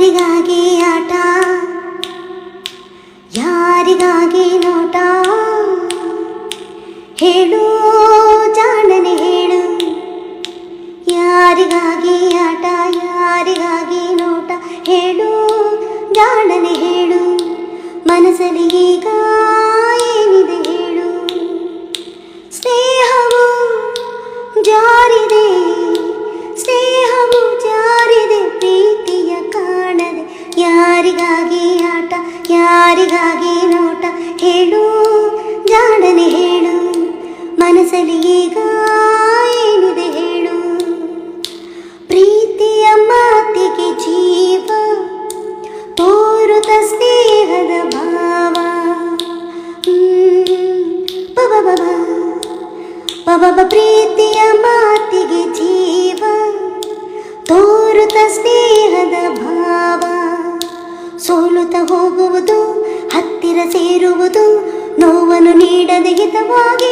ಯಾರಿಗಾಗಿ ಆಟ? ಯಾರಿಗಾಗಿ ನೋಟ? ಹೇಳು, ಜಾಣನೆ ಹೇಳು. ಯಾರಿಗಾಗಿ ಆಟ? ಯಾರಿಗಾಗಿ ನೋಟ? ಹೇಳು, ಜಾಣನೆ ಹೇಳು. ಮನಸ್ಸಲ್ಲಿ ಈಗ ಯಾರಿಗಾಗಿ ನೋಟ ಹೇಳು ಜಾಣನೆ ಹೇಳು, ಮನಸ್ಸಲ್ಲಿ ಈಗ ಏನಿದೆ ಹೇಳು ಪ್ರೀತಿಯ ಮಾತಿಗೆ ಜೀವ ತೋರುತ ಸ್ನೇಹದ ಭಾವ. ಪಬಬ ಪ್ರೀತಿಯ ಮಾತಿಗೆ ಜೀವ ತೋರುತ ಸ್ನೇಹದ ಭಾವ ಸೇರುವುದು ನೋವನ್ನು ನೀಡದೆ ಹಿತವಾಗಿ